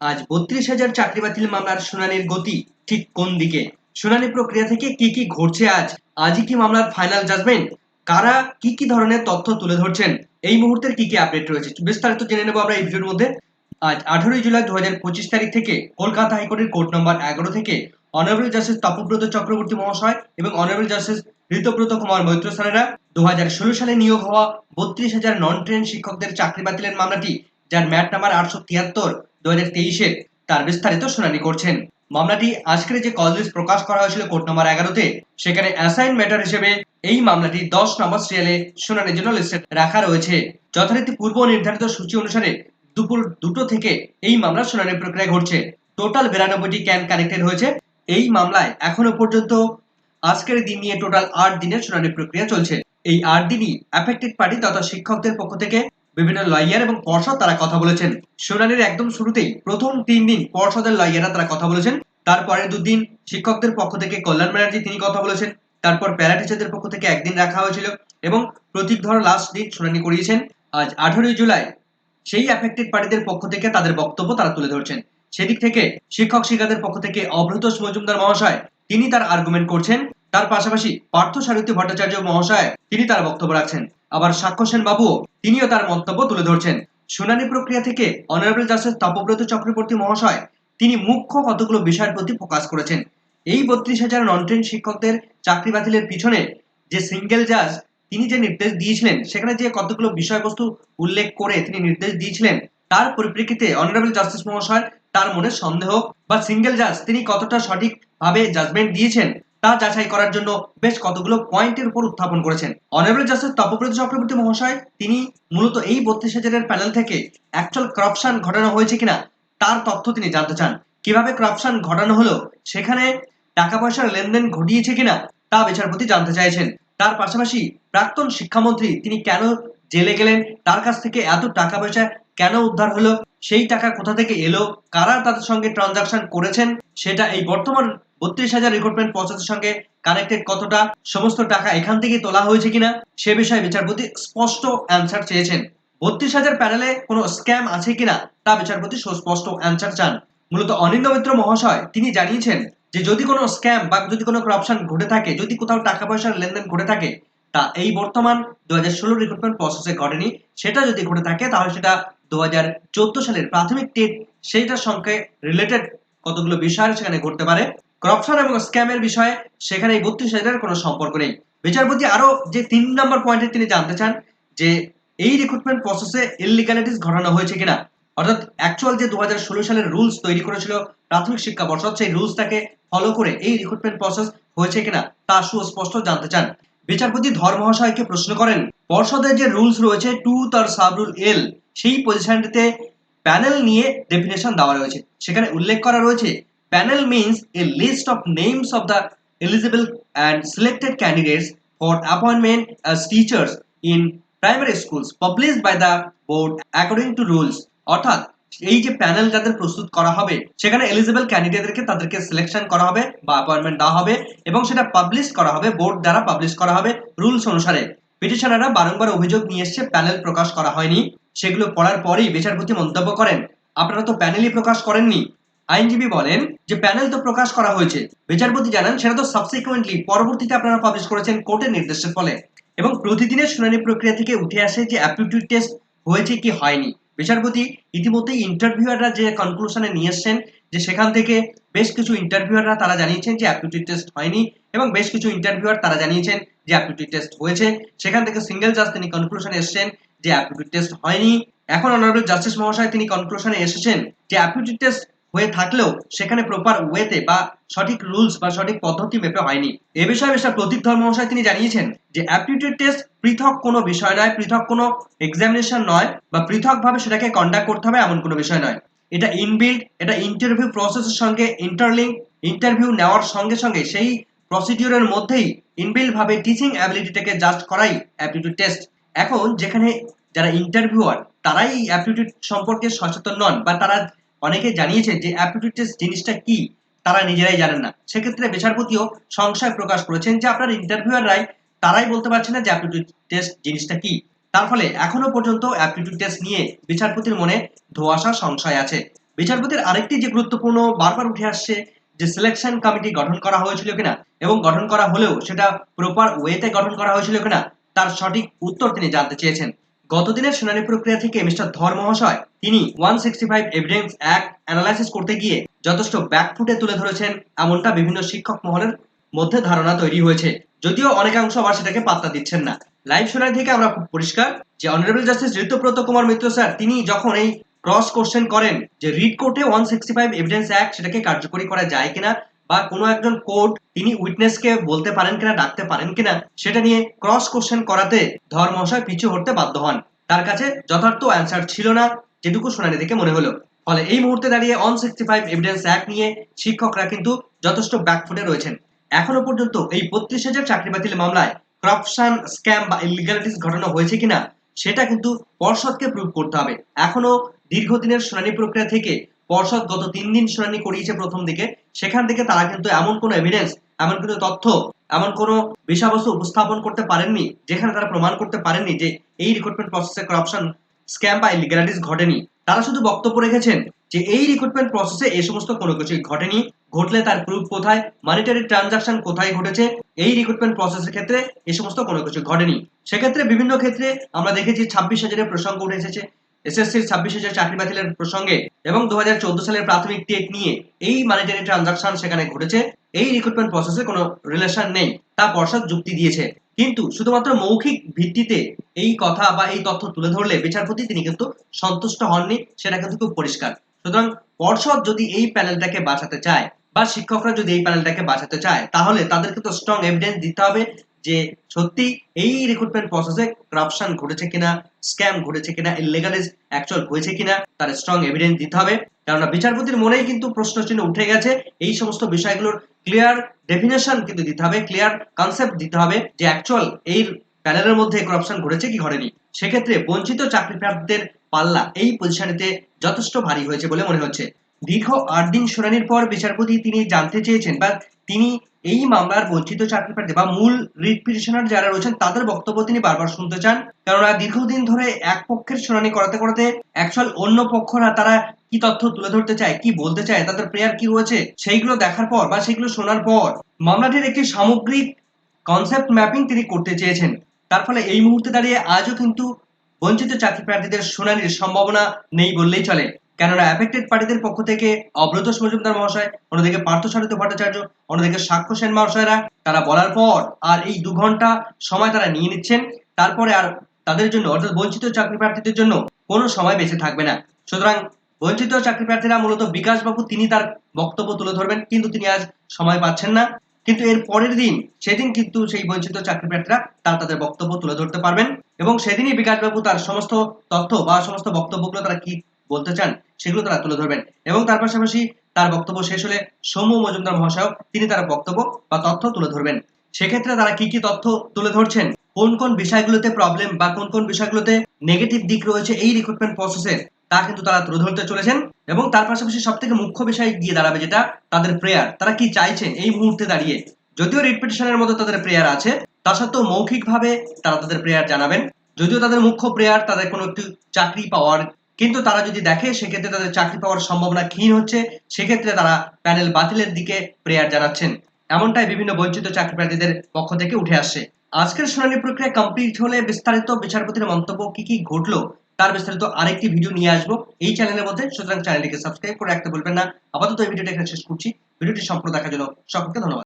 আজ বত্রিশ হাজার চাকরি বাতিল মামলার শুনানির গতি ঠিক কোন দিকে? শুনানি প্রক্রিয়া থেকে কি কি ঘটছে আজ? আজই কি মামলার ফাইনাল জাজমেন্ট? কারা কি কি ধরনের তথ্য তুলে ধরছেন? এই মুহূর্তের কি কি আপডেট রয়েছে? বিস্তারিত জেনে নেব আমরা এই ভিডিওর মধ্যে। আজ আঠারোই জুলাই দু হাজার পঁচিশ তারিখ থেকে কলকাতা হাইকোর্টের কোর্ট নম্বর এগারো থেকে অনারেবল জাস্টিস তপব্রত চক্রবর্তী মহাশয় এবং অনারেবল জাস্টিস ঋতব্রত কুমার মৈত্র স্যারেরা দু সালে নিয়োগ হওয়া বত্রিশ হাজার নন ট্রেন শিক্ষকদের চাকরি বাতিলের মামলাটি, যার ম্যাট নাম্বার আটশো তিয়াত্তর দু হাজার তার বিস্তারিত শুনানি করছেন। মামলাটি আজকের যে কল প্রকাশ করা হয়েছিল কোর্ট নম্বর এগারোতে, সেখানে অ্যাসাইন ম্যাটার হিসেবে এই মামলাটি দশ নম্বর সিরিয়ালে শুনানির জন্য লিস্টে রাখা রয়েছে। যথারীতি পূর্ব নির্ধারিত সূচি অনুসারে দুপুর দুটো থেকে এই মামলার শুনানি প্রক্রিয়া ঘটছে। টোটাল বিরানব্বইটি ক্যান কানেক্টেড হয়েছে। এই মামলায় এখনও পর্যন্ত আজকের দিন নিয়ে টোটাল আট দিনের শুনানি প্রক্রিয়া চলছে। এই আট দিনই অ্যাফেক্টেড পার্টি তথা শিক্ষকদের পক্ষ থেকে বিভিন্ন লয়ার এবং পর্ষদ তারা কথা বলেছেন। শুনানির একদম শুরুতেই প্রথম তিন দিন পর্ষদের লয়াররা তারা কথা বলেছেন। তারপরের দুদিন শিক্ষকদের পক্ষ থেকে কল্যাণ ব্যানার্জি তিনি কথা বলেছেন। তারপর প্যারা টিচারদের পক্ষ থেকে একদিন রাখা হয়েছিল এবং প্রতীক ধর লাস্ট দিন শুনানি করিয়েছেন। আজ আঠারোই জুলাই সেই অ্যাফেক্টেড পার্টিদের পক্ষ থেকে তাদের বক্তব্য তারা তুলে ধরছেন। সেদিক থেকে শিক্ষক শিক্ষাদের পক্ষ থেকে অভ্রতোষ মজুমদার মহাশয় তিনি তার আর্গুমেন্ট করছেন। তার পাশাপাশি পার্থ সারথী ভট্টাচার্য মহাশয় তিনি তার বক্তব্য রাখছেন। আবার সাক্ষ্য সেন বাবুও তিনিও তার মন্তব্য তুলে ধরছেন। শুনানি প্রক্রিয়া থেকে অনারেবল জাস্টিস তপব্রত চক্রবর্তী মহাশয় তিনি মুখ্য কতগুলো বিষয়ের প্রতি ফোকাস করেছেন। এই বত্রিশ হাজার নন ট্রেন শিক্ষকদের চাকরি বাতিলের পিছনে যে সিঙ্গেল জাজ তিনি যে নির্দেশ দিয়েছিলেন, সেখানে যে কতগুলো বিষয়বস্তু উল্লেখ করে তিনি নির্দেশ দিয়েছিলেন, তার পরিপ্রেক্ষিতে অনারেবল জাস্টিস মহাশয় তার মনে সন্দেহ বা সিঙ্গেল জাজ তিনি কতটা সঠিকভাবে জাজমেন্ট দিয়েছেন তা যাচাই করার জন্য বেশ কতগুলো পয়েন্টের উপর উত্থাপন করেছেন। অনারেবল জাস্টিস তপব্রত চক্রবর্তী মহাশয়, তিনি মূলত এই বত্রিশ হাজারের প্যানেল থেকে অ্যাকচুয়াল করাপশন ঘটানো হয়েছে কিনা, তার তথ্য তিনি জানতে চান। কীভাবে করাপশন ঘটানো হলো, সেখানে টাকা পয়সার লেনদেন ঘটিয়েছে কিনা, তা বিচারপতি জানতে চাইছেন। তার পাশাপাশি প্রাক্তন শিক্ষামন্ত্রী তিনি কেন জেলে গেলেন, তার কাছ থেকে এত টাকা পয়সা কেন উদ্ধার হলো, সেই টাকা কোথা থেকে এলো, কারা তাদের সঙ্গে ট্রানজাকশন করেছেন, সেটা এই বর্তমান বত্রিশ হাজার রিক্রুটমেন্ট প্রসেসের সঙ্গে কানেক্টেড কতটা, সমস্ত টাকা এখান থেকে তোলা হয়েছে কিনা, সে বিষয়ে বিচারপতি স্পষ্ট অ্যান্সার চেয়েছেন। বত্রিশ হাজার প্যানেলে কোনো স্ক্যাম আছে কিনা, তা বিচারপতি সুস্পষ্ট অ্যান্সার চান। মূলত অনিন্দ মিত্র মহাশয় তিনি জানিয়েছেন যে যদি কোনো স্ক্যাম বা যদি কোনো করাপশন ঘটে থাকে, যদি কোথাও টাকা পয়সার লেনদেন ঘটে থাকে, তা এই বর্তমান দু হাজার ষোলো রিক্রুটমেন্ট প্রসেসে ঘটেনি। সেটা যদি ঘটে থাকে, তাহলে সেটা দু হাজার চোদ্দ সালের প্রাথমিক টেট সেইটার সঙ্গে রিলেটেড কতগুলো বিষয় সেখানে ঘটতে পারে। করাপশন এবং স্ক্যামের বিষয়ে সেখানে এই বত্রিশ হাজারের কোনো সম্পর্ক নেই। বিচারপতি আরও যে তিন নম্বর পয়েন্টে তিনি জানতে চান যে এই রিক্রুটমেন্ট প্রসেসে ইলিগালিটিস ঘটানো হয়েছে কিনা। অর্থাৎ অ্যাকচুয়াল যে দুহাজার ষোলো সালের রুলস তৈরি করেছিল, প্রাথমিক শিক্ষা পর্ষদ, সেই রুলসটাকে ফলো করে এই রিক্রুটমেন্ট প্রসেস হয়েছে কিনা তা সুস্পষ্ট জানতে চান। বিচারপতি ধর মহাশয়কে প্রশ্ন করেন পর্ষদের যে রুলস রয়েছে টু তার সাব রুল এল, সেই পজিশনটিতে প্যানেল নিয়ে ডেফিনেশন দেওয়া রয়েছে। সেখানে উল্লেখ করা রয়েছে panel means a list of names of the eligible and selected candidates for appointment as teachers in primary schools published by the board according to rules অর্থাৎ, এই যে প্যানেল যাদের প্রস্তুত করা হবে, সেখানে এলিজিবল ক্যান্ডিডেটদেরকে তাদেরকে সিলেকশন করা হবে বা অ্যাপয়েন্টমেন্ট দেওয়া হবে এবং সেটা পাবলিশ করা হবে বোর্ড দ্বারা পাবলিশ করা হবে রুলস অনুসারে। পিটিশনাররা বারংবার অভিযোগ নিয়ে এসছে প্যানেল প্রকাশ করা হয়নি। সেগুলো পড়ার পরেই বিচারপতি মন্তব্য করেন, আপনারা তো প্যানেলই প্রকাশ করেননি। আইনজীবী বলেন যে প্যানেল তো প্রকাশ করা হয়েছে। বিচারপতি জানান সেটা তো সাবসিকুয়েন্টলি পরবর্তীতে আপনারা পাবলিশ করেছেন কোর্টের নির্দেশের ফলে। এবং প্রতিদিনের শুনানি প্রক্রিয়া থেকে উঠে আসে যে অ্যাপটিটিউড টেস্ট হয়েছে কি হয়নি। বিচারপতি ইতিমধ্যেই ইন্টারভিউয়াররা যে কনক্লুশনে নিয়ে এসছেন, যে সেখান থেকে বেশ কিছু ইন্টারভিউয়াররা তারা জানিয়েছেন যে অ্যাপটিটিউড টেস্ট হয়নি এবং বেশ কিছু ইন্টারভিউয়ার তারা জানিয়েছেন যে অ্যাপটিটিউড টেস্ট হয়েছে। সেখান থেকে সিঙ্গেল জাজ তিনি কনক্লুশনে এসেছেন যে অ্যাপটিটিউড টেস্ট হয়নি। এখন অনারেবল জাস্টিস মহাশয় তিনি কনক্লুশনে এসেছেন যে অ্যাপটিটিউড টেস্ট হয়ে থাকলেও সেখানে প্রপার ওয়েতে বা সঠিক রুলস বা সঠিক পদ্ধতি মেপে হয়নি। এ বিষয়ে মিস্টার প্রতীক ধর মহাশয় তিনি জানিয়েছেন যে অ্যাপটিটিউড টেস্ট পৃথক কোনো বিষয় নয়, পৃথক কোনো এক্সামিনেশন নয় বা পৃথকভাবে সেটাকে কন্ডাক্ট করতে হবে এমন কোনো বিষয় নয়। এটা ইনবিল্ড এটা ইন্টারভিউ প্রসেসের সঙ্গে ইন্টারলিঙ্ক ইন্টারভিউ নেওয়ার সঙ্গে সঙ্গে সেই প্রসিডিউরের মধ্যেই ইনবিল্ড ভাবে টিচিং অ্যাবিলিটিটাকে জাজ করাই অ্যাপটিটিউড টেস্ট এখন যেখানে যারা ইন্টারভিউয়ার তারাই অ্যাপটিটিউড সম্পর্কে সচেতন নন বা তারা অনেকে জানিয়েছেন যে অ্যাপটিটিউড টেস্ট জিনিসটা কি, তারা নিজেরাই জানেন না। সেক্ষেত্রে বিচারপতিও সংশয় প্রকাশ করেছেন যে আপনার ইন্টারভিউয়াররাই তারাই বলতে পারছে না যে অ্যাপটিটিউড টেস্ট জিনিসটা কি। তার ফলে এখনও পর্যন্ত অ্যাপটিটিউড টেস্ট নিয়ে বিচারপতির মনে ধোয়াশা, সংশয় আছে। বিচারপতির আরেকটি যে গুরুত্বপূর্ণ বারবার উঠে আসছে যে সিলেকশন কমিটি গঠন করা হয়েছিল কিনা এবং গঠন করা হলেও সেটা প্রপার ওয়েতে গঠন করা হয়েছিল কিনা, তার সঠিক উত্তর তিনি জানতে চেয়েছেন। গতদিনের শুনানি প্রক্রিয়া থেকে মিস্টার ধর মহাশয় তিনি one sixty five evidence act analysis করতে গিয়ে যথেষ্ট ব্যাকফুটে তুলে ধরেছেন, এমনটা বিভিন্ন শিক্ষক মহলের মধ্যে ধারণা তৈরি হয়েছে। যদিও অনেকাংশ আবার সেটাকে পাত্তা দিচ্ছেন না। লাইভ শুনানি থেকে আমরা খুব পরিষ্কার যে honourable justice Rituabrata Kumar Mitra sir, তিনি যখন এই ক্রস কোশ্চেন করেন যে রিড কোর্টে one sixty five evidence act সেটাকে কার্যকরী করা যায় কিনা বা কোনো একজন কোর্ট তিনি উইটনেসকে বলতে পারেন কিনা, ডাকতে পারেন কিনা, সেটা নিয়ে ক্রস কোশ্চেন করাতে ধর মহাশয় পিছু হতে বাধ্য হন। তার কাছে যথার্থ অ্যান্সার ছিল না, যেটুকু শুনানি থেকে মনে হলো। ফলে এই মুহূর্তে দাঁড়িয়ে one sixty five evidence act নিয়ে শিক্ষকরা কিন্তু যথেষ্ট ব্যাকফুটে রয়েছেন। এখনও পর্যন্ত এই বত্রিশ হাজার চাকরি বাতিল মামলায় করাপশন স্ক্যাম বা ইলিগালিটিস ঘটনা হয়েছে কিনা, সেটা কিন্তু পর্ষদকে প্রুভ করতে হবে। এখনও দীর্ঘদিনের শুনানি প্রক্রিয়া থেকে পর্ষদ গত তিন দিন শুনানি করিয়েছে প্রথম দিকে সেখান থেকে তারা কিন্তু এমন কোনো এভিডেন্স এমন কিন্তু তথ্য, এমন কোনো বিষয়বস্তু উপস্থাপন করতে পারেননি, যেখানে তারা প্রমাণ করতে পারেননি যে এই রিক্রুটমেন্ট প্রসেসে করাপশন স্ক্যাম বা ইলিগালিটিস ঘটেনি। তারা শুধু বক্তব্য রেখেছেন যে এই রিক্রুটমেন্ট প্রসেসে এই সমস্ত কোনো কিছুই ঘটেনি, ঘটলে তার প্রুফ কোথায় মানিটারি ট্রানজাকশন কোথায় ঘটেছে, এই রিক্রুটমেন্ট প্রসেসের ক্ষেত্রে এই সমস্ত কোনো কিছু ঘটেনি। সেক্ষেত্রে বিভিন্ন ক্ষেত্রে আমরা দেখেছি ছাব্বিশ হাজারের প্রসঙ্গ উঠে এসেছে এসএসসির ছাব্বিশ হাজার চাকরি বাতিলের প্রসঙ্গে এবং দু হাজার চোদ্দ সালের প্রাথমিক টেট নিয়ে এই মানিটারি ট্রানজাকশন সেখানে ঘটেছে, এই রিক্রুটমেন্ট প্রসেসে কোনো রিলেশন নেই, তা পর্ষদ যুক্তি দিয়েছে। কিন্তু শুধুমাত্র মৌখিক ভিত্তিতে এই কথা বা এই তথ্য তুলে ধরলে বিচারপতি তিনি কিন্তু সন্তুষ্ট হননি, সেটা কিন্তু খুব পরিষ্কার। সুতরাং পর্ষদ যদি এই প্যানেলটাকে বাঁচাতে চায় বা শিক্ষকরা যদি এই প্যানেলটাকে বাঁচাতে চায়, তাহলে তাদেরকে তো স্ট্রং এভিডেন্স দিতে হবে যে সত্যি এই রিক্রুটমেন্ট প্রসেসে করাপশন ঘটেছে কিনা স্ক্যাম ঘটেছে কিনা ইলিগালিজ অ্যাকচুয়াল হয়েছে কিনা, তার স্ট্রং এভিডেন্স দিতে হবে। কেননা বিচারপতির মনেই কিন্তু প্রশ্ন চিহ্ন উঠে গেছে। এই সমস্ত বিষয়গুলোর ক্লিয়ার ডেফিনেশন কিন্তু দিতে হবে ক্লিয়ার কনসেপ্ট দিতে হবে যে অ্যাকচুয়াল এই প্যানেলের মধ্যে করাপশন ঘটেছে কি ঘটেনি। সেক্ষেত্রে বঞ্চিত চাকরি প্রার্থীদের পাল্লা এই পজিশনেতে যথেষ্ট ভারী হয়েছে বলে মনে হচ্ছে। দীর্ঘ আট দিন শুনানির পর বিচারপতি তিনি জানতে চেয়েছেন বা তিনি এই মামলার বঞ্চিত চাকরি প্রার্থী বা মূল রিট পিটিশনার যারা রয়েছেন, তাদের বক্তব্য তিনি বারবার শুনতে চান। কেননা দীর্ঘদিন ধরে এক পক্ষের শুনানি করাতে করাতে অ্যাকচুয়াল অন্য পক্ষরা তারা কি তথ্য তুলে ধরতে চায়, কি বলতে চায়, তাদের প্রেয়ার কি রয়েছে, সেইগুলো দেখার পর বা সেগুলো শোনার পর মামলাটির একটি সামগ্রিক কনসেপ্ট ম্যাপিং তিনি করতে চেয়েছেন। তার ফলে এই মুহূর্তে দাঁড়িয়ে আজও কিন্তু বঞ্চিত চাকরি প্রার্থীদের শুনানির সম্ভাবনা নেই বললেই চলে। কেননা অ্যাফেক্টেড পার্টিদের পক্ষ থেকে অব্রতোষ মজুমদার মহাশয়, অন্যদিকে পার্থসারিত ভট্টাচার্য, অন্যদিকে সাক্ষ্য সেন মহাশয়রা, তারা বলার পর আর এই দু ঘণ্টা সময় তারা নিয়ে নিচ্ছেন। তারপরে আর তাদের জন্য, অর্থাৎ বঞ্চিত চাকরি প্রার্থীদের জন্য কোনো সময় বেঁচে থাকবে না। সুতরাং বঞ্চিত চাকরি প্রার্থীরা মূলত বিকাশ বাবু, তিনি তার বক্তব্য তুলে ধরবেন, কিন্তু তিনি আজ সময় পাচ্ছেন না। কিন্তু এর পরের দিন, সেদিন কিন্তু সেই বঞ্চিত চাকরি প্রার্থীরা তারা তাদের বক্তব্য তুলে ধরতে পারবেন। এবং সেদিনই বিকাশবাবু তার সমস্ত তথ্য বা সমস্ত বক্তব্যগুলো তারা কি বলতে চান, সেগুলো তারা তুলে ধরবেন। এবং তার পাশাপাশি তার বক্তব্য শেষ হলে সৌম্য মজুমদার মহাশয় তিনি তার বক্তব্য বা তথ্য তুলে ধরবেন। সেক্ষেত্রে তারা কি কি তথ্য তুলে ধরছেন? কোন কোন বিষয়গুলোতে প্রবলেম বা কোন কোন বিষয়গুলোতে নেগেটিভ দিক রয়েছে এই রিক্রুটমেন্ট প্রসেসের তা কিন্তু তারা তুলে ধরতে চলেছেন। এবং তার পাশাপাশি সব থেকে মুখ্য বিষয় গিয়ে দাঁড়াবে যেটা তাদের প্রেয়ার তারা কি চাইছেন এই মুহূর্তে দাঁড়িয়ে? যদিও রিট পিটিশনের মতো তাদের প্রেয়ার আছে, তা সত্ত্বেও মৌখিকভাবে তারা তাদের প্রেয়ার জানাবেন। যদিও তাদের মুখ্য প্রেয়ার তাদের কোনো একটি চাকরি পাওয়ার কিন্তু তারা যদি দেখে, সেক্ষেত্রে তাদের চাকরি পাওয়ার সম্ভাবনা ক্ষীণ হচ্ছে। সেক্ষেত্রে তারা প্যানেল বাতিলের দিকে প্রেয়ার জানাচ্ছেন। এমনটাই বিভিন্ন বঞ্চিত চাকরি প্রার্থীদের পক্ষ থেকে উঠে আসছে। আজকের শুনানি প্রক্রিয়া কমপ্লিট হলে বিস্তারিত বিচারপতির মন্তব্য কি কি ঘটলো, তার বিস্তারিত আরেকটি ভিডিও নিয়ে আসব। এই চ্যানেলের মধ্যে সুতরাং চ্যানেলটিকে সাবস্ক্রাইব করে রাখতে বলবেন না। আপাতত এই ভিডিওটা এখানে শেষ করছি। ভিডিওটি সম্পূর্ণ দেখার জন্য সকলকে ধন্যবাদ।